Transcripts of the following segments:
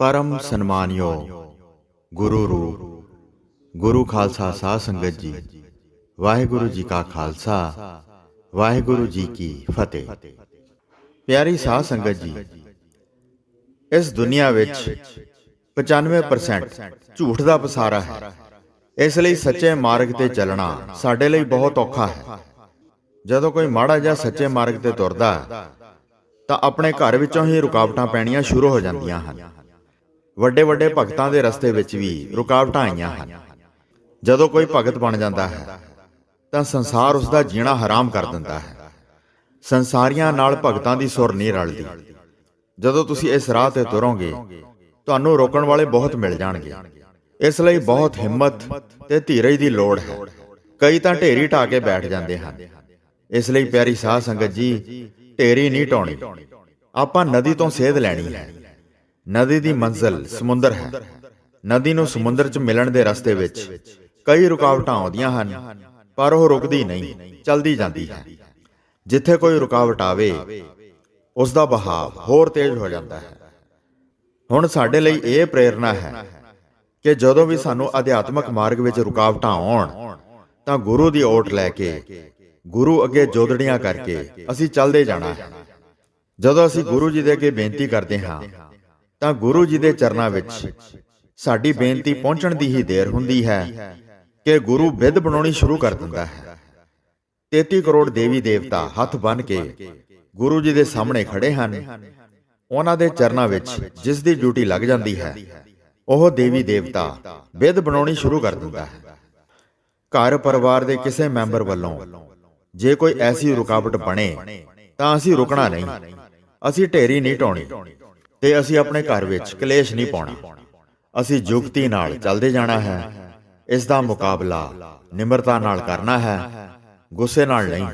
ਪਰਮ ਸਨਮਾਨਿਓ, ਗੁਰੂ ਰੂ ਗੁਰੂ ਖਾਲਸਾ ਸਾਧ ਸੰਗਤ ਜੀ, ਵਾਹਿਗੁਰੂ ਜੀ ਕਾ ਖਾਲਸਾ, ਵਾਹਿਗੁਰੂ ਜੀ ਕੀ ਫਤਿਹ। ਪਿਆਰੀ ਸਾਧ ਸੰਗਤ ਜੀ, ਇਸ ਦੁਨੀਆ ਵਿੱਚ 95% ਝੂਠ ਦਾ ਪਸਾਰਾ ਹੈ। ਇਸ ਲਈ ਸੱਚੇ ਮਾਰਗ ਤੇ ਚੱਲਣਾ ਸਾਡੇ ਲਈ ਬਹੁਤ ਔਖਾ ਹੈ। ਜਦੋਂ ਕੋਈ ਮਾੜਾ ਜਿਹਾ ਸੱਚੇ ਮਾਰਗ ਤੇ ਤੁਰਦਾ ਤਾਂ ਆਪਣੇ ਘਰ ਵਿੱਚੋਂ ਹੀ ਰੁਕਾਵਟਾਂ ਪੈਣੀਆਂ ਸ਼ੁਰੂ ਹੋ ਜਾਂਦੀਆਂ ਹਨ। ਵੱਡੇ ਵੱਡੇ ਭਗਤਾਂ ਦੇ ਰਸਤੇ ਵਿੱਚ ਵੀ ਰੁਕਾਵਟਾਂ ਆਈਆਂ ਹਨ। ਜਦੋਂ ਕੋਈ ਭਗਤ ਬਣ ਜਾਂਦਾ ਹੈ ਤਾਂ ਸੰਸਾਰ ਉਸ ਦਾ ਜੀਣਾ ਹਰਾਮ ਕਰ ਦਿੰਦਾ ਹੈ। ਸੰਸਾਰੀਆਂ ਨਾਲ ਭਗਤਾਂ ਦੀ ਸੁਰ ਨਹੀਂ ਰਲਦੀ। ਜਦੋਂ ਤੁਸੀਂ ਇਸ ਰਾਹ ਤੇ ਤੁਰੋਗੇ ਤੁਹਾਨੂੰ ਰੋਕਣ ਵਾਲੇ ਬਹੁਤ ਮਿਲ ਜਾਣਗੇ। ਇਸ ਲਈ ਬਹੁਤ ਹਿੰਮਤ ਤੇ ਧੀਰਜ ਦੀ ਲੋੜ ਹੈ। ਕਈ ਤਾਂ ਢੇਰੀ ਢਾ ਕੇ ਬੈਠ ਜਾਂਦੇ ਹਨ। ਇਸ ਲਈ ਪਿਆਰੀ ਸਾਧ ਸੰਗਤ ਜੀ ਢੇਰੀ ਨਹੀਂ ਢਾਉਣੀ ਆਪਾਂ ਨਦੀ ਤੋਂ ਸੇਧ ਲੈਣੀ ਹੈ। ਨਦੀ ਦੀ ਮੰਜ਼ਲ ਸਮੁੰਦਰ ਹੈ। ਨਦੀ ਨੂੰ ਸਮੁੰਦਰ 'ਚ ਮਿਲਣ ਦੇ ਰਸਤੇ ਵਿੱਚ ਕਈ ਰੁਕਾਵਟਾਂ ਆਉਂਦੀਆਂ ਹਨ ਪਰ ਉਹ ਰੁਕਦੀ ਨਹੀਂ ਚਲਦੀ ਜਾਂਦੀ ਹੈ। ਜਿੱਥੇ ਕੋਈ ਰੁਕਾਵਟ ਆਵੇ ਉਸ ਦਾ ਬਹਾਵ ਹੋਰ ਤੇਜ਼ ਹੋ ਜਾਂਦਾ ਹੈ। ਹੁਣ ਸਾਡੇ ਲਈ ਇਹ ਪ੍ਰੇਰਣਾ ਹੈ ਕਿ ਜਦੋਂ ਵੀ ਸਾਨੂੰ ਅਧਿਆਤਮਕ ਮਾਰਗ ਵਿੱਚ ਰੁਕਾਵਟਾਂ ਆਉਣ ਤਾਂ ਗੁਰੂ ਦੀ ਓਟ ਲੈ ਕੇ ਗੁਰੂ ਅੱਗੇ ਜੋਦੜੀਆਂ ਕਰਕੇ ਅਸੀਂ ਚੱਲਦੇ ਜਾਣਾ ਹੈ। ਜਦੋਂ ਅਸੀਂ ਗੁਰੂ ਜੀ ਦੇ ਅੱਗੇ ਬੇਨਤੀ ਕਰਦੇ ਹਾਂ ਤਾਂ ਗੁਰੂ ਜੀ ਦੇ ਚਰਨਾਂ ਵਿੱਚ ਸਾਡੀ ਬੇਨਤੀ ਪਹੁੰਚਣ ਦੀ ਹੀ ਦੇਰ ਹੁੰਦੀ ਹੈ ਕਿ ਗੁਰੂ ਵਿਧ ਬਣਾਉਣੀ ਸ਼ੁਰੂ ਕਰ ਦਿੰਦਾ ਹੈ। 33 ਕਰੋੜ ਦੇਵੀ ਦੇਵਤਾ ਹੱਥ ਬੰਨ ਕੇ ਗੁਰੂ ਜੀ ਦੇ ਸਾਹਮਣੇ ਖੜੇ ਹਨ। ਉਹਨਾਂ ਦੇ ਚਰਨਾਂ ਵਿੱਚ ਜਿਸ ਦੀ ਡਿਊਟੀ ਲੱਗ ਜਾਂਦੀ ਹੈ, ਉਹ ਦੇਵੀ ਦੇਵਤਾ ਵਿਧ ਬਣਾਉਣੀ ਸ਼ੁਰੂ ਕਰ ਦਿੰਦਾ ਹੈ। ਘਰ ਪਰਿਵਾਰ ਦੇ ਕਿਸੇ ਮੈਂਬਰ ਵੱਲੋਂ ਜੇ ਕੋਈ ਐਸੀ ਰੁਕਾਵਟ ਬਣੇ ਤਾਂ ਅਸੀਂ ਰੁਕਣਾ ਨਹੀਂ, ਅਸੀਂ ਢੇਰੀ ਨਹੀਂ ਢਾਉਣੀ। ਤੇ ਅਸੀਂ ਆਪਣੇ ਘਰ ਵਿੱਚ ਕਲੇਸ਼ ਨਹੀਂ ਪਾਉਣਾ। ਅਸੀਂ ਯੁਕਤੀ ਨਾਲ ਚੱਲਦੇ ਜਾਣਾ ਹੈ। ਇਸ ਦਾ ਮੁਕਾਬਲਾ ਨਿਮਰਤਾ ਨਾਲ ਕਰਨਾ ਹੈ। ਗੁੱਸੇ ਨਾਲ ਨਹੀਂ।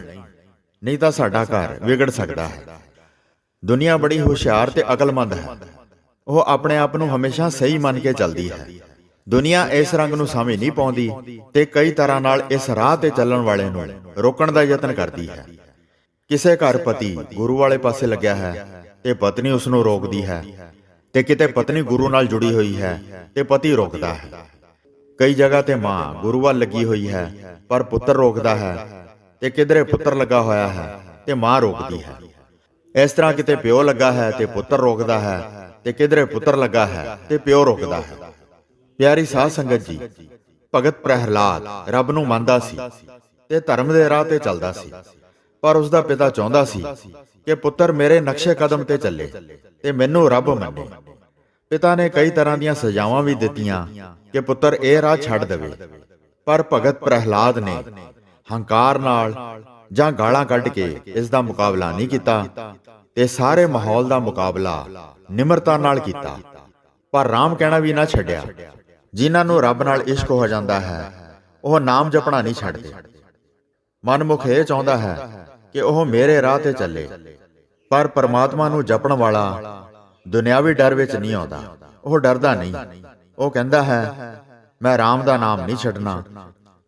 ਨਹੀਂ ਤਾਂ ਸਾਡਾ ਘਰ ਵਿਗੜ ਸਕਦਾ ਹੈ। ਦੁਨੀਆ ਬੜੀ ਹੁਸ਼ਿਆਰ ਤੇ ਅਕਲਮੰਦ ਹੈ। ਉਹ ਆਪਣੇ ਆਪ ਨੂੰ ਹਮੇਸ਼ਾ ਸਹੀ ਮੰਨ ਕੇ ਚੱਲਦੀ ਹੈ। ਦੁਨੀਆ ਇਸ ਰੰਗ ਨੂੰ ਸਮਝ ਨਹੀਂ ਪਾਉਂਦੀ ਤੇ ਕਈ ਤਰ੍ਹਾਂ ਨਾਲ ਇਸ ਰਾਹ ਤੇ ਚੱਲਣ ਵਾਲੇ ਨੂੰ ਰੋਕਣ ਦਾ ਯਤਨ ਕਰਦੀ ਹੈ। ਕਿਸੇ ਘਰ ਪਤੀ ਗੁਰੂ ਵਾਲੇ ਪਾਸੇ ਲੱਗਿਆ ਹੈ। ਤੇ ਪਤਨੀ ਉਸ ਨੂੰ ਰੋਕਦੀ ਹੈ ਤੇ ਕਿਤੇ ਪਤਨੀ ਗੁਰੂ ਨਾਲ ਜੁੜੀ ਹੋਈ ਹੈ ਤੇ ਪਤੀ ਰੋਕਦਾ ਹੈ। ਕਈ ਜਗ੍ਹਾ ਤੇ ਮਾਂ ਗੁਰੂ ਵੱਲ ਲੱਗੀ ਹੋਈ ਹੈ, ਪਰ ਪੁੱਤਰ ਰੋਕਦਾ ਹੈ ਤੇ ਕਿਧਰੇ ਪੁੱਤਰ ਲੱਗਾ ਹੋਇਆ ਹੈ ਤੇ ਮਾਂ ਰੋਕਦੀ ਹੈ। ਇਸ ਤਰ੍ਹਾਂ ਕਿਤੇ ਪਿਓ ਲੱਗਾ ਹੈ ਤੇ ਪੁੱਤਰ ਰੋਕਦਾ ਹੈ ਤੇ ਕਿਧਰੇ ਪੁੱਤਰ ਲੱਗਾ ਹੈ ਤੇ ਪਿਓ ਰੋਕਦਾ ਹੈ। ਪਿਆਰੀ ਸਾਧ ਸੰਗਤ ਜੀ, ਭਗਤ ਪ੍ਰਹਿਲਾਦ ਰੱਬ ਨੂੰ ਮੰਨਦਾ ਸੀ ਤੇ ਧਰਮ ਦੇ ਰਾਹ ਤੇ ਚੱਲਦਾ ਸੀ, ਪਰ ਉਸ ਦਾ ਪਿਤਾ ਚਾਹੁੰਦਾ ਸੀ ਕਿ ਪੁੱਤਰ ਮੇਰੇ ਨਕਸ਼ੇ ਕਦਮ ਤੇ ਚੱਲੇ ਤੇ ਮੈਨੂੰ ਰੱਬ ਮੰਨੇ। ਪਿਤਾ ਨੇ ਕਈ ਤਰ੍ਹਾਂ ਦੀਆਂ ਸਜ਼ਾਵਾਂ ਵੀ ਦਿੱਤੀਆਂ ਕਿ ਪੁੱਤਰ ਇਹ ਰਾਹ ਛੱਡ ਦੇਵੇ। ਪਰ ਭਗਤ ਪ੍ਰਹਿਲਾਦ ਨੇ ਹੰਕਾਰ ਨਾਲ ਜਾਂ ਗਾਲਾਂ ਕੱਢ ਕੇ ਇਸ ਦਾ ਮੁਕਾਬਲਾ ਨਹੀਂ ਕੀਤਾ ਤੇ ਸਾਰੇ ਮਾਹੌਲ ਦਾ ਮੁਕਾਬਲਾ ਨਿਮਰਤਾ ਨਾਲ ਕੀਤਾ। ਪਰ ਰਾਮ ਕਹਿਣਾ ਵੀ ਨਾ ਛੱਡਿਆ। ਜਿਨ੍ਹਾਂ ਨੂੰ ਰੱਬ ਨਾਲ ਇਸ਼ਕ ਹੋ ਜਾਂਦਾ ਹੈ, ਉਹ ਨਾਮ ਜਪਣਾ ਨਹੀਂ ਛੱਡਦੇ। ਮਨਮੁਖ ਇਹ ਚਾਹੁੰਦਾ ਹੈ ਕਿ ਉਹ ਮੇਰੇ ਰਾਹ ਤੇ ਚੱਲੇ। ਪਰ ਪਰਮਾਤਮਾ ਨੂੰ ਜਪਣ ਵਾਲਾ ਦੁਨਿਆਵੀ ਡਰ ਵਿੱਚ ਨਹੀਂ ਆਉਂਦਾ। ਉਹ ਡਰਦਾ ਨਹੀਂ। ਉਹ ਕਹਿੰਦਾ ਹੈ, ਮੈਂ ਰਾਮ ਦਾ ਨਾਮ ਨਹੀਂ ਛੱਡਣਾ,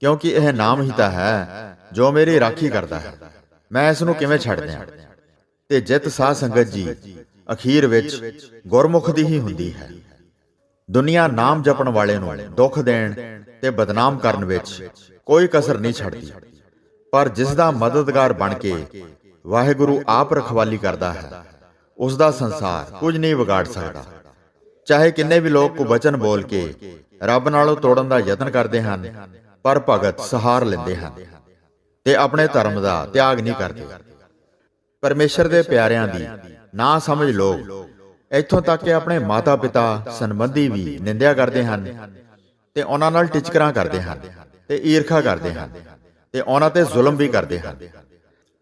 ਕਿਉਂਕਿ ਇਹ ਨਾਮ ਹੀ ਤਾਂ ਹੈ ਜੋ ਮੇਰੀ ਰਾਖੀ ਕਰਦਾ ਹੈ। ਮੈਂ ਇਸ ਨੂੰ ਕਿਵੇਂ ਛੱਡ ਦਿਆਂ? ਤੇ ਜਿੱਤ ਸਾਧ ਸੰਗਤ ਜੀ ਅਖੀਰ ਵਿੱਚ ਗੁਰਮੁਖ ਦੀ ਹੀ ਹੁੰਦੀ ਹੈ। ਦੁਨੀਆ ਨਾਮ ਜਪਣ ਵਾਲੇ ਨੂੰ ਦੁੱਖ ਦੇਣ ਤੇ ਬਦਨਾਮ ਕਰਨ ਵਿੱਚ ਕੋਈ ਕਸਰ ਨਹੀਂ ਛੱਡਦੀ। ਪਰ ਜਿਸ ਦਾ ਮਦਦਗਾਰ ਬਣ ਕੇ ਵਾਹਿਗੁਰੂ ਆਪ ਰਖਵਾਲੀ ਕਰਦਾ ਹੈ, ਉਸ ਦਾ ਸੰਸਾਰ ਕੁਝ ਨਹੀਂ ਵਿਗਾੜ ਸਕਦਾ। ਚਾਹੇ ਕਿੰਨੇ ਵੀ ਲੋਕ ਕੁਬਚਨ ਬੋਲ ਕੇ ਰੱਬ ਨਾਲੋਂ ਤੋੜਨ ਦਾ ਯਤਨ ਕਰਦੇ ਹਨ, ਪਰ ਭਗਤ ਸਹਾਰ ਲੈਂਦੇ ਹਨ ਤੇ ਆਪਣੇ ਧਰਮ ਦਾ ਤਿਆਗ ਨਹੀਂ ਕਰਦੇ। ਪਰਮੇਸ਼ਰ ਦੇ ਪਿਆਰਿਆਂ ਦੀ ਨਾ ਸਮਝ ਲੋਕ ਇੱਥੋਂ ਤੱਕ ਕਿ ਆਪਣੇ ਮਾਤਾ-ਪਿਤਾ ਸੰਬੰਧੀ ਵੀ ਨਿੰਦਿਆ ਕਰਦੇ ਹਨ ਤੇ ਉਹਨਾਂ ਨਾਲ ਟਿਚਕਰਾਂ ਕਰਦੇ ਹਨ ਤੇ ਈਰਖਾ ਕਰਦੇ ਹਨ। ਤੇ ਉਹਨਾਂ ਤੇ ਜ਼ੁਲਮ ਵੀ ਕਰਦੇ ਹਨ।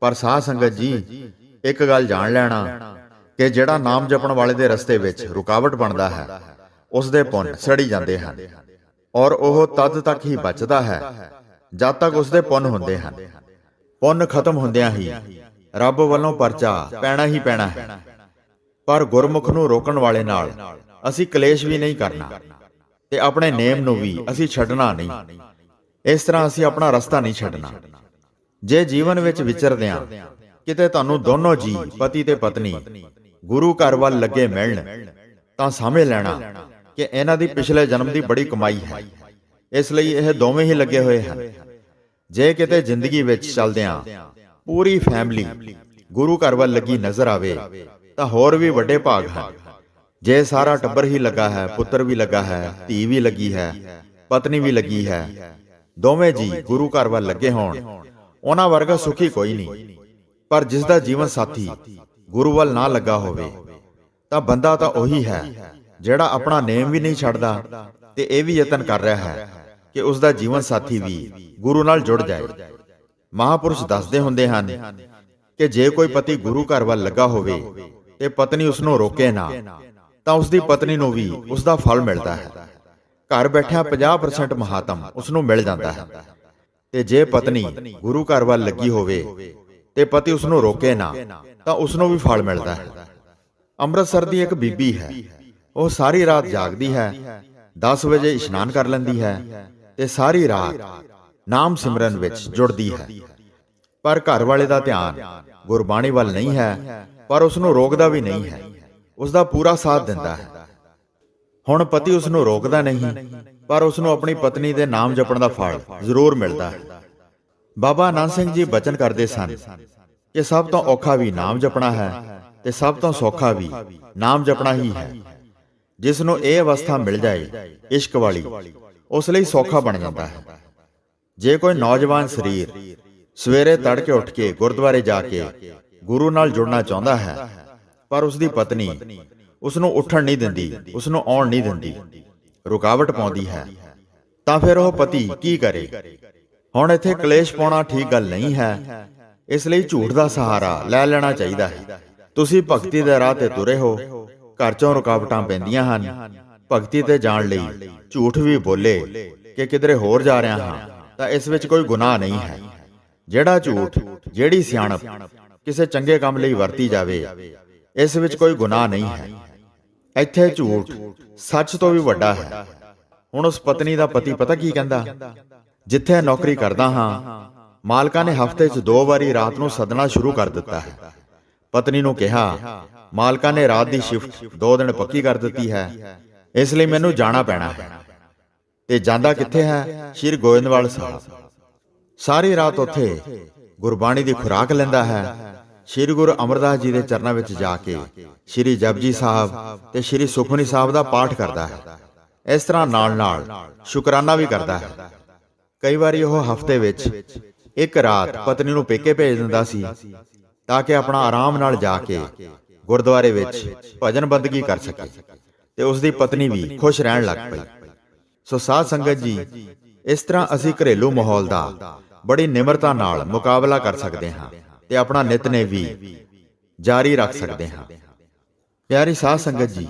ਪਰ ਸਾਧ ਸੰਗਤ ਜੀ, ਇੱਕ ਗੱਲ ਜਾਣ ਲੈਣਾ ਕਿ ਜਿਹੜਾ ਨਾਮ ਜਪਣ ਵਾਲੇ ਦੇ ਰਸਤੇ ਵਿੱਚ ਰੁਕਾਵਟ ਬਣਦਾ ਹੈ, ਉਸ ਦੇ ਪੁੰਨ ਸੜੀ ਜਾਂਦੇ ਹਨ ਔਰ ਉਹ ਤਦ ਤੱਕ ਹੀ ਬਚਦਾ ਹੈ ਜਦ ਤੱਕ ਉਸ ਦੇ ਪੁੰਨ ਹੁੰਦੇ ਹਨ। ਪੁੰਨ ਖਤਮ ਹੁੰਦਿਆਂ ਹੀ ਰੱਬ ਵੱਲੋਂ ਪਰਚਾ ਪੈਣਾ ਹੀ ਪੈਣਾ ਹੈ। ਪਰ ਗੁਰਮੁਖ ਨੂੰ ਰੋਕਣ ਵਾਲੇ ਨਾਲ ਅਸੀਂ ਕਲੇਸ਼ ਵੀ ਨਹੀਂ ਕਰਨਾ ਤੇ ਆਪਣੇ ਨੇਮ ਨੂੰ ਵੀ ਅਸੀਂ ਛੱਡਣਾ ਨਹੀਂ। ਇਸ ਤਰ੍ਹਾਂ ਅਸੀਂ ਆਪਣਾ ਰਸਤਾ ਨਹੀਂ ਛੱਡਣਾ। ਜੇ ਜੀਵਨ ਵਿੱਚ ਵਿਚਰਦਿਆਂ ਕਿਤੇ ਤੁਹਾਨੂੰ ਦੋਨੋਂ ਜੀ, ਪਤੀ ਤੇ ਪਤਨੀ, ਗੁਰੂ ਘਰ ਵੱਲ ਲੱਗੇ ਮਿਲਣ, ਤਾਂ ਸਮਝ ਲੈਣਾ ਕਿ ਇਹਨਾਂ ਦੀ ਪਿਛਲੇ ਜਨਮ ਦੀ ਬੜੀ ਕਮਾਈ ਹੈ। ਇਸ ਲਈ ਇਹ ਦੋਵੇਂ ਹੀ ਲੱਗੇ ਹੋਏ ਹਨ। ਜੇ ਕਿਤੇ ਜ਼ਿੰਦਗੀ ਵਿੱਚ ਚੱਲਦਿਆਂ ਪੂਰੀ ਫੈਮਿਲੀ ਗੁਰੂ ਘਰ ਵੱਲ ਲੱਗੀ ਨਜ਼ਰ ਆਵੇ, ਤਾਂ ਹੋਰ ਵੀ ਵੱਡੇ ਭਾਗ ਹਨ। ਜੇ ਸਾਰਾ ਟੱਬਰ ਹੀ ਲੱਗਾ ਹੈ, ਪੁੱਤਰ ਵੀ ਲੱਗਾ ਹੈ, ਧੀ ਵੀ ਲੱਗੀ ਹੈ, ਪਤਨੀ ਵੀ ਲੱਗੀ ਹੈ ਦੋਵੇਂ ਜੀ ਗੁਰੂ ਘਰ ਵੱਲ ਲੱਗੇ ਹੋਣ। ਉਹਨਾਂ ਵਰਗਾ ਸੁਖੀ ਕੋਈ ਨਹੀਂ। ਪਰ ਜਿਸ ਦਾ ਜੀਵਨ ਸਾਥੀ ਗੁਰੂ ਵੱਲ ਨਾ ਲੱਗਾ ਹੋਵੇ ਤਾਂ ਬੰਦਾ ਤਾਂ ਉਹੀ ਹੈ ਜਿਹੜਾ ਆਪਣਾ ਨੇਮ ਵੀ ਨਹੀਂ ਛੱਡਦਾ ਤੇ ਇਹ ਵੀ ਯਤਨ ਕਰ ਰਿਹਾ ਹੈ ਕਿ ਉਸ ਦਾ ਜੀਵਨ ਸਾਥੀ ਵੀ ਗੁਰੂ ਨਾਲ ਜੁੜ ਜਾਏ। ਮਹਾਪੁਰਸ਼ ਦੱਸਦੇ ਹੁੰਦੇ ਹਨ ਕਿ ਜੇ ਕੋਈ ਪਤੀ ਗੁਰੂ ਘਰ ਵੱਲ ਲੱਗਾ ਹੋਵੇ ਤੇ ਪਤਨੀ ਉਸ ਨੂੰ ਰੋਕੇ ਨਾ ਤਾਂ ਉਸ ਦੀ ਪਤਨੀ ਨੂੰ ਵੀ ਉਸ ਦਾ ਫਲ ਮਿਲਦਾ ਹੈ। ਘਰ ਬੈਠਿਆਂ 50% ਮਹਾਤਮ ਉਸ ਨੂੰ ਮਿਲ ਜਾਂਦਾ ਹੈ। ਤੇ ਜੇ ਪਤਨੀ ਗੁਰੂ ਘਰ ਵੱਲ ਲੱਗੀ ਹੋਵੇ ਤੇ ਪਤੀ ਉਸ ਨੂੰ ਰੋਕੇ ਨਾ ਤਾਂ ਉਸ ਨੂੰ ਵੀ ਫਲ ਮਿਲਦਾ ਹੈ। ਅੰਮ੍ਰਿਤਸਰ ਦੀ ਇੱਕ ਬੀਬੀ ਹੈ। ਉਹ ਸਾਰੀ ਰਾਤ ਜਾਗਦੀ ਹੈ। 10 ਵਜੇ ਇਸ਼ਨਾਨ ਕਰ ਲੈਂਦੀ ਹੈ ਤੇ ਸਾਰੀ ਰਾਤ ਨਾਮ ਸਿਮਰਨ ਵਿੱਚ ਜੁੜਦੀ ਹੈ। ਪਰ ਘਰ ਵਾਲੇ ਦਾ ਧਿਆਨ ਗੁਰਬਾਣੀ ਵੱਲ ਨਹੀਂ ਹੈ ਪਰ ਉਸ ਨੂੰ ਰੋਕਦਾ ਵੀ ਨਹੀਂ ਹੈ। ਉਸ ਦਾ ਪੂਰਾ ਸਾਥ ਦਿੰਦਾ ਹੈ। ਹੁਣ ਪਤੀ ਉਸ ਨੂੰ ਰੋਕਦਾ ਨਹੀਂ, ਪਰ ਉਸ ਨੂੰ ਆਪਣੀ ਪਤਨੀ ਦੇ ਨਾਮ ਜਪਣ ਦਾ ਫਲ ਜ਼ਰੂਰ ਮਿਲਦਾ। ਹੈ ਬਾਬਾ ਆਨੰਦ ਸਿੰਘ ਜੀ ਬਚਨ ਕਰਦੇ ਸਨ ਕਿ ਸਭ ਤੋਂ ਔਖਾ ਵੀ ਨਾਮ ਜਪਣਾ ਹੈ ਤੇ ਸਭ ਤੋਂ ਸੌਖਾ ਵੀ ਨਾਮ ਜਪਣਾ ਹੀ ਹੈ। ਜਿਸ ਨੂੰ ਇਹ ਅਵਸਥਾ ਮਿਲ ਜਾਏ, ਇਸ਼ਕ ਵਾਲੀ, ਉਸ ਲਈ ਸੌਖਾ ਬਣ ਜਾਂਦਾ ਹੈ। ਜੇ ਕੋਈ ਨੌਜਵਾਨ ਸਰੀਰ ਸਵੇਰੇ ਤੜਕੇ ਉੱਠ ਕੇ ਗੁਰਦੁਆਰੇ ਜਾ ਕੇ ਗੁਰੂ ਨਾਲ ਜੁੜਨਾ ਚਾਹੁੰਦਾ ਹੈ, ਪਰ ਉਸ ਦੀ ਪਤਨੀ ਉਸ ਨੂੰ ਉੱਠਣ ਨਹੀਂ ਦਿੰਦੀ ਉਸ ਨੂੰ ਆਉਣ ਨਹੀਂ ਦਿੰਦੀ। ਰੁਕਾਵਟ ਪਾਉਂਦੀ ਹੈ। ਤਾਂ ਫਿਰ ਉਹ ਪਤੀ ਕੀ ਕਰੇ? ਹੁਣ ਇੱਥੇ ਕਲੇਸ਼ ਪਾਉਣਾ ਠੀਕ ਗੱਲ ਨਹੀਂ ਹੈ। ਇਸ ਲਈ ਝੂਠ ਦਾ ਸਹਾਰਾ ਲੈ ਲੈਣਾ ਚਾਹੀਦਾ ਹੈ। ਤੁਸੀਂ ਭਗਤੀ ਦੇ ਰਾਹ ਤੇ ਤੁਰੇ ਹੋ। ਘਰ ਚੋਂ ਰੁਕਾਵਟਾਂ ਪੈਂਦੀਆਂ ਹਨ। ਭਗਤੀ ਤੇ ਜਾਣ ਲਈ ਝੂਠ ਵੀ ਬੋਲੇ ਕਿ ਕਿਧਰੇ ਹੋਰ ਜਾ ਰਿਹਾ ਹਾਂ, ਤਾਂ ਇਸ ਵਿੱਚ ਕੋਈ ਗੁਨਾਹ ਨਹੀਂ ਹੈ। ਜਿਹੜਾ ਝੂਠ, ਜਿਹੜੀ ਸਿਆਣਪ, ਕਿਸੇ ਚੰਗੇ ਕੰਮ ਲਈ ਵਰਤੀ ਜਾਵੇ ਇਸ ਵਿੱਚ ਕੋਈ ਗੁਨਾਹ ਨਹੀਂ ਹੈ। ਇੱਥੇ ਝੂਠ ਸੱਚ ਤੋਂ ਵੀ ਵੱਡਾ ਹੈ। ਹੁਣ ਉਸ ਪਤਨੀ ਦਾ ਪਤੀ ਪਤਾ ਕੀ ਕਹਿੰਦਾ? ਜਿੱਥੇ ਨੌਕਰੀ ਕਰਦਾ ਹਾਂ, ਮਾਲਕਾ ਨੇ ਹਫ਼ਤੇ 'ਚ ਦੋ ਵਾਰੀ ਰਾਤ ਨੂੰ ਸਦਨਾ ਸ਼ੁਰੂ ਕਰ ਦਿੱਤਾ ਹੈ। ਪਤਨੀ ਨੂੰ ਕਿਹਾ, ਮਾਲਕਾ ਨੇ ਰਾਤ ਦੀ ਸ਼ਿਫਟ ਦੋ ਦਿਨ ਪੱਕੀ ਕਰ ਦਿੱਤੀ ਹੈ। ਇਸ ਲਈ ਮੈਨੂੰ ਜਾਣਾ ਪੈਣਾ ਹੈ। ਤੇ ਜਾਂਦਾ ਕਿੱਥੇ ਹੈ? ਸ਼੍ਰੀ ਗੋਇੰਦਵਾਲ ਸਾਹਿਬ। ਸਾਰੀ ਰਾਤ ਉੱਥੇ ਗੁਰਬਾਣੀ ਦੀ ਖੁਰਾਕ ਲੈਂਦਾ ਹੈ। ਸ਼੍ਰੀ ਗੁਰੂ ਅਮਰਦਾਸ ਜੀ ਦੇ ਚਰਨਾਂ ਵਿੱਚ ਜਾ ਕੇ ਸ਼੍ਰੀ ਜਪਜੀ ਸਾਹਿਬ ਤੇ ਸ਼੍ਰੀ ਸੁਖਮਨੀ ਸਾਹਿਬ ਦਾ ਪਾਠ ਕਰਦਾ ਹੈ। ਇਸ ਤਰ੍ਹਾਂ ਨਾਲ-ਨਾਲ ਸ਼ੁਕਰਾਨਾ ਵੀ ਕਰਦਾ ਹੈ। ਕਈ ਵਾਰੀ ਉਹ ਹਫ਼ਤੇ ਵਿੱਚ ਇੱਕ ਰਾਤ ਪਤਨੀ ਨੂੰ ਪੇਕੇ ਭੇਜ ਦਿੰਦਾ ਸੀ ਤਾਂ ਕਿ ਆਪਣਾ ਆਰਾਮ ਨਾਲ ਜਾ ਕੇ ਗੁਰਦੁਆਰੇ ਵਿੱਚ ਭਜਨ ਬੰਦਗੀ ਕਰ ਸਕੇ ਤੇ ਉਸ ਦੀ ਪਤਨੀ ਵੀ ਖੁਸ਼ ਰਹਿਣ ਲੱਗ ਪਈ। ਸੋ ਸਾਧ ਸੰਗਤ ਜੀ, ਇਸ ਤਰ੍ਹਾਂ ਅਸੀਂ ਘਰੇਲੂ ਮਾਹੌਲ ਦਾ ਬੜੀ ਨਿਮਰਤਾ ਨਾਲ ਮੁਕਾਬਲਾ ਕਰ ਸਕਦੇ ਹਾਂ। ਤੇ ਆਪਣਾ ਨਿਤਨੇ ਵੀ ਜਾਰੀ ਰੱਖ ਸਕਦੇ ਹਾਂ। ਪਿਆਰੀ ਸਾਧ ਸੰਗਤ ਜੀ,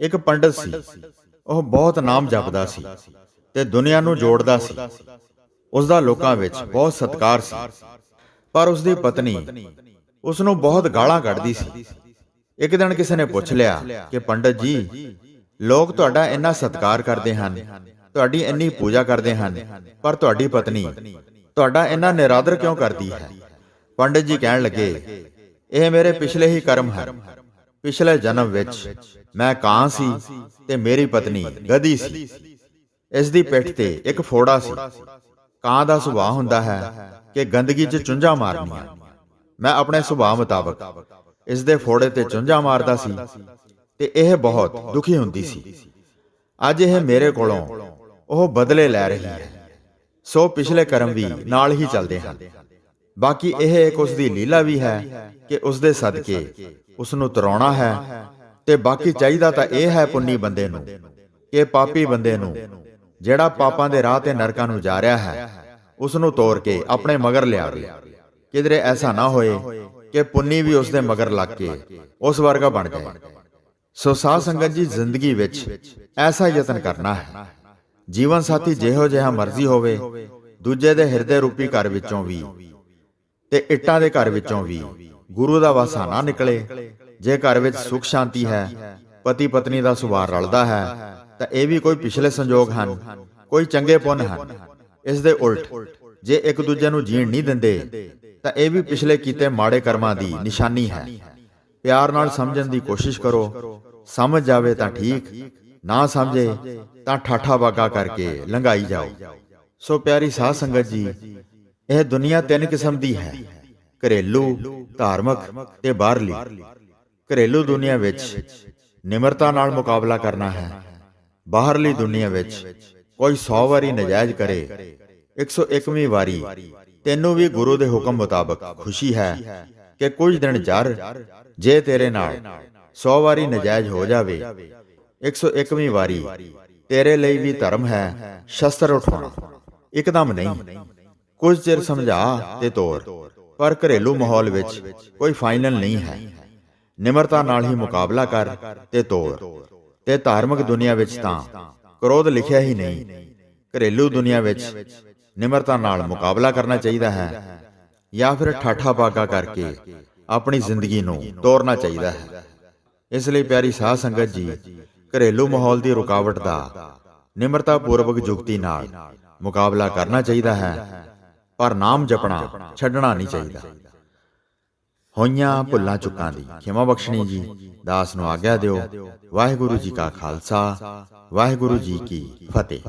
ਇੱਕ ਪੰਡਤ ਸੀ, ਉਹ ਬਹੁਤ ਨਾਮ ਜਪਦਾ ਸੀ ਤੇ ਦੁਨੀਆ ਨੂੰ ਜੋੜਦਾ ਸੀ। ਉਸ ਦਾ ਲੋਕਾਂ ਵਿੱਚ ਬਹੁਤ ਸਤਿਕਾਰ ਸੀ, ਪਰ ਉਸ ਦੀ ਪਤਨੀ ਉਸ ਨੂੰ ਬਹੁਤ ਗਾਲਾਂ ਕੱਢਦੀ ਸੀ। ਇੱਕ ਦਿਨ ਕਿਸੇ ਨੇ ਪੁੱਛ ਲਿਆ ਕਿ ਪੰਡਤ ਜੀ, ਲੋਕ ਤੁਹਾਡਾ ਇੰਨਾ ਸਤਿਕਾਰ ਕਰਦੇ ਹਨ, ਤੁਹਾਡੀ ਇੰਨੀ ਪੂਜਾ ਕਰਦੇ ਹਨ, ਪਰ ਤੁਹਾਡੀ ਪਤਨੀ ਤੁਹਾਡਾ ਇੰਨਾ ਨਿਰਾਦਰ ਕਿਉਂ ਕਰਦੀ ਹੈ? ਪੰਡਤ ਜੀ ਕਹਿਣ ਲੱਗੇ, ਇਹ ਮੇਰੇ ਪਿਛਲੇ ਹੀ ਕਰਮ ਹਨ। ਪਿਛਲੇ ਜਨਮ ਵਿੱਚ ਮੈਂ ਕਾਂ ਸੀ ਤੇ ਮੇਰੀ ਪਤਨੀ ਗਧੀ ਸੀ। ਇਸ ਦੀ ਪਿੱਠ ਤੇ ਇੱਕ ਫੋੜਾ ਸੀ। ਕਾਂ ਦਾ ਸੁਭਾਅ ਹੁੰਦਾ ਹੈ ਕਿ ਗੰਦਗੀ 'ਚ ਚੁੰਝਾ ਮਾਰਨੀਆਂ। ਮੈਂ ਆਪਣੇ ਸੁਭਾਅ ਮੁਤਾਬਕ ਇਸ ਦੇ ਫੋੜੇ ਤੇ ਚੁੰਝਾ ਮਾਰਦਾ ਸੀ ਤੇ ਇਹ ਬਹੁਤ ਦੁਖੀ ਹੁੰਦੀ ਸੀ। ਅੱਜ ਇਹ ਮੇਰੇ ਕੋਲੋਂ ਉਹ ਬਦਲੇ ਲੈ ਰਹੀ ਹੈ। ਸੋ ਪਿਛਲੇ ਕਰਮ ਵੀ ਨਾਲ ਹੀ ਚੱਲਦੇ ਹਨ। ਬਾਕੀ ਇਹ ਇੱਕ ਉਸ ਦੀ ਲੀਲਾ ਵੀ ਹੈ ਕਿ ਉਸ ਦੇ ਸਦਕੇ ਉਸ ਨੂੰ ਤਰਾਉਣਾ ਹੈ ਤੇ ਬਾਕੀ ਚਾਹੀਦਾ ਤਾਂ ਇਹ ਹੈ ਪੁੰਨੀ ਬੰਦੇ ਨੂੰ ਕਿ ਪਾਪੀ ਬੰਦੇ ਨੂੰ ਜਿਹੜਾ ਪਾਪਾਂ ਦੇ ਰਾਹ ਤੇ ਨਰਕਾਂ ਨੂੰ ਜਾ ਰਿਹਾ ਹੈ ਉਸ ਨੂੰ ਤੋੜ ਕੇ ਆਪਣੇ ਮਗਰ ਲਿਆਵੇ ਕਿਧਰੇ ਐਸਾ ਨਾ ਹੋਏ ਕਿ ਪੁੰਨੀ ਵੀ ਉਸ ਦੇ ਮਗਰ ਲੱਗ ਕੇ ਉਸ ਵਰਗਾ ਬਣ ਜਾਏ ਸੋ ਸਾਧ ਸੰਗਤ ਜੀ ਜ਼ਿੰਦਗੀ ਵਿੱਚ ਐਸਾ ਯਤਨ ਕਰਨਾ ਹੈ। ਜੀਵਨ ਸਾਥੀ ਜਿਹੋ ਜਿਹਾ ਮਰਜ਼ੀ ਹੋਵੇ ਦੂਜੇ ਦੇ ਹਿਰਦੇ ਰੂਪੀ ਘਰ ਵਿੱਚੋਂ ਵੀ ਤੇ ਇੱਟਾਂ ਦੇ ਘਰ ਵਿੱਚੋਂ ਵੀ ਗੁਰੂ ਦਾ ਵਾਸਾ ਨਾ ਨਿਕਲੇ। ਜੇ ਘਰ ਵਿੱਚ ਸੁਖ ਸ਼ਾਂਤੀ ਹੈ, ਪਤੀ ਪਤਨੀ ਦਾ ਸੁਭਾਅ ਰਲਦਾ ਹੈ, ਤਾਂ ਇਹ ਵੀ ਕੋਈ ਪਿਛਲੇ ਸੰਜੋਗ ਹਨ, ਕੋਈ ਚੰਗੇ ਪੁੰਨ ਹਨ। ਇਸ ਦੇ ਉਲਟ, ਜੇ ਇੱਕ ਦੂਜੇ ਨੂੰ ਜੀਣ ਨਹੀਂ ਦਿੰਦੇ, ਤਾਂ ਇਹ ਵੀ ਪਿਛਲੇ ਕੀਤੇ ਮਾੜੇ ਕਰਮਾਂ ਦੀ ਨਿਸ਼ਾਨੀ ਹੈ। ਪਿਆਰ ਨਾਲ ਸਮਝਣ ਦੀ ਕੋਸ਼ਿਸ਼ ਕਰੋ, ਸਮਝ ਜਾਵੇ ਤਾਂ ਠੀਕ, ਨਾ ਸਮਝੇ ਤਾਂ ਠਾਠਾ ਬਾਗਾ ਕਰਕੇ ਲੰਘਾਈ ਜਾਓ। ਸੋ ਪਿਆਰੀ ਸਾਧ ਸੰਗਤ ਜੀ ਇਹ ਦੁਨੀਆ ਤਿੰਨ ਕਿਸਮ ਦੀ ਹੈ। ਘਰੇਲੂ, ਧਾਰਮਿਕ ਤੇ ਬਾਹਰਲੀ। ਘਰੇਲੂ ਦੁਨੀਆ ਵਿੱਚ ਨਿਮਰਤਾ ਨਾਲ ਮੁਕਾਬਲਾ ਕਰਨਾ ਹੈ। ਬਾਹਰਲੀ ਦੁਨੀਆ ਵਿੱਚ ਕੋਈ 100 ਵਾਰੀ ਨਜਾਇਜ਼ ਕਰੇ 101ਵੀਂ ਵਾਰੀ ਤੈਨੂੰ ਵੀ ਗੁਰੂ ਦੇ ਹੁਕਮ ਮੁਤਾਬਕ ਖੁਸ਼ੀ ਹੈ ਕਿ ਕੁਝ ਦਿਨ ਜਰ, ਜੇ ਤੇਰੇ ਨਾਲ 100 ਵਾਰੀ ਨਜਾਇਜ਼ ਹੋ ਜਾਵੇ 101ਵੀਂ ਵਾਰੀ ਤੇਰੇ ਲਈ ਵੀ ਧਰਮ ਹੈ ਸ਼ਸਤਰ ਉਠਾਉਣਾ। ਇੱਕਦਮ ਨਹੀਂ। ਕੁਝ ਚਿਰ ਸਮਝਾ ਤੇ ਤੋਰ। ਪਰ ਘਰੇਲੂ ਮਾਹੌਲ ਵਿੱਚ ਕੋਈ ਫਾਈਨਲ ਨਹੀਂ ਹੈ। ਨਿਮਰਤਾ ਨਾਲ ਹੀ ਮੁਕਾਬਲਾ ਕਰ ਤੇ ਤੋੜ ਤੇ ਧਾਰਮਿਕ ਦੁਨੀਆ ਵਿੱਚ ਤਾਂ ਕ੍ਰੋਧ ਲਿਖਿਆ ਹੀ ਨਹੀਂ। ਘਰੇਲੂ ਦੁਨੀਆ ਵਿੱਚ ਨਿਮਰਤਾ ਨਾਲ ਮੁਕਾਬਲਾ ਕਰਨਾ ਚਾਹੀਦਾ ਹੈ ਜਾਂ ਫਿਰ ਠਾਠਾ ਬਾਗਾ ਕਰਕੇ ਆਪਣੀ ਜ਼ਿੰਦਗੀ ਨੂੰ ਤੋਰਨਾ ਚਾਹੀਦਾ ਹੈ। ਇਸ ਲਈ ਪਿਆਰੀ ਸਾਧ ਸੰਗਤ ਜੀ, ਘਰੇਲੂ ਮਾਹੌਲ ਦੀ ਰੁਕਾਵਟ ਦਾ ਨਿਮਰਤਾ ਪੂਰਵਕ ਯੁਕਤੀ ਨਾਲ ਮੁਕਾਬਲਾ ਕਰਨਾ ਚਾਹੀਦਾ ਹੈ। ਪਰ ਨਾਮ ਜਪਣਾ ਛੱਡਣਾ ਨਹੀਂ ਚਾਹੀਦਾ। ਹੋਈਆਂ ਭੁੱਲਾਂ ਚੁੱਕਾਂ ਦੀ ਖਿਮਾ ਬਖਸ਼ਣੀ ਜੀ, ਦਾਸ ਨੂੰ ਆਗਿਆ ਦਿਓ। ਵਾਹਿਗੁਰੂ ਜੀ ਕਾ ਖਾਲਸਾ, ਵਾਹਿਗੁਰੂ ਜੀ ਕੀ ਫਤਿਹ।